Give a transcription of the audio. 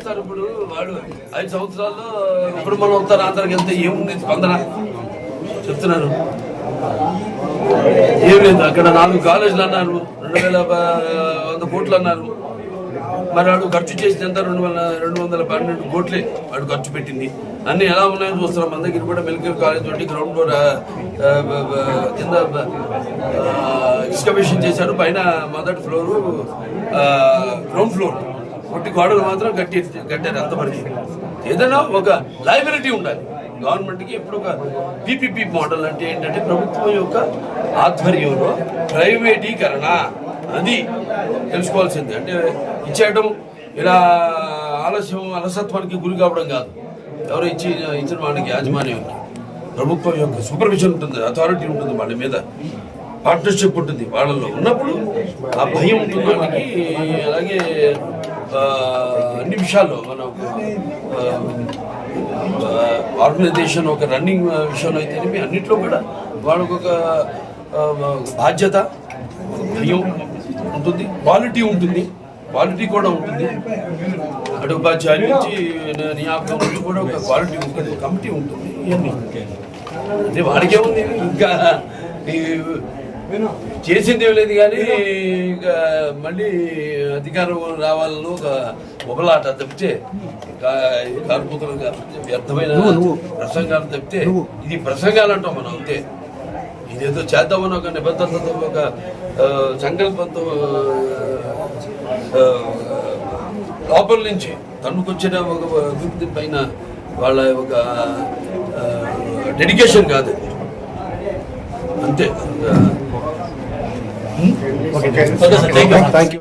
చేస్తారు ఇప్పుడు వాడు. ఐదు సంవత్సరాల్లో ఇప్పుడు మనం ఉత్తర అందరికి వెళ్తే ఏముంది? స్పందన? చెప్తున్నాను. ఏం లేదు అక్కడ నాలుగు కాలేజీలు అన్నారు. రెండు వేల వంద కోట్లు అన్నారు. మరి వాడు ఖర్చు చేసింది ఎంత? రెండు వందల రెండు వందల పన్నెండు కోట్లే వాడు ఖర్చు పెట్టింది. అన్ని ఎలా ఉన్నాయో చూస్తున్నాం. మన దగ్గర కూడా మెడికల్ కాలేజ్ ఒకటి గ్రౌండ్ ఫ్లోర్ కింద ఎక్స్కబిషన్ చేశారు. పైన మొదటి ఫ్లోరు గ్రౌండ్ ఫ్లోర్. కొట్టి గోడలు మాత్రం కట్టి కట్టారు అంతవరకు ఏదైనా ఒక లైబిలిటీ ఉండాలి. గవర్నమెంట్కి ఎప్పుడు ఒక పీపీపీ మోడల్ అంటే ఏంటంటే ప్రభుత్వం యొక్క ఆధ్వర్యంలో ప్రైవేటీకరణ. అది తెలుసుకోవాల్సింది. అంటే ఇచ్చేయడం ఇలా ఆలస్యం అలసత్వానికి గురి కావడం కాదు. ఎవరో ఇచ్చి ఇచ్చిన వాళ్ళకి యాజమాన్యం ప్రభుత్వం యొక్క సూపర్విజన్ ఉంటుంది అథారిటీ ఉంటుంది వాళ్ళ మీద. పార్ట్నర్షిప్ ఉంటుంది వాళ్ళలో ఉన్నప్పుడు ఆ భయం ఉంటుంది వాళ్ళకి. అలాగే అన్ని విషయాల్లో మన ఆర్గనైజేషన్ ఒక రన్నింగ్ విషయంలో అయితే అన్నిట్లో కూడా వాళ్ళకు ఒక బాధ్యత భయం ఉంటుంది క్వాలిటీ ఉంటుంది క్వాలిటీ కూడా ఉంటుంది. అటు ఉపాధ్యాయుల నుంచి నియామకం నుంచి కూడా ఒక క్వాలిటీ ఉంటుంది కమిటీ ఉంటుంది ఇవన్నీ. అంటే వాడికే ఉంది ఇంకా చేసింది లేదు కానీ ఇంకా మళ్ళీ అధికారం రావాలని ఒక ఒకలాట తప్పితే కార్మికులు వ్యర్థమైన ప్రసంగాలు తప్పితే ఇది ప్రసంగాలు అంటాం మనం అంతే. ఇదేదో చేద్దామని ఒక నిబద్ధతతో ఒక సంకల్పంతో లోపల నుంచి తన్నుకొచ్చిన ఒక వ్యక్తి పైన వాళ్ళ ఒక డెడికేషన్ కాదు. అంతే. Okay thank you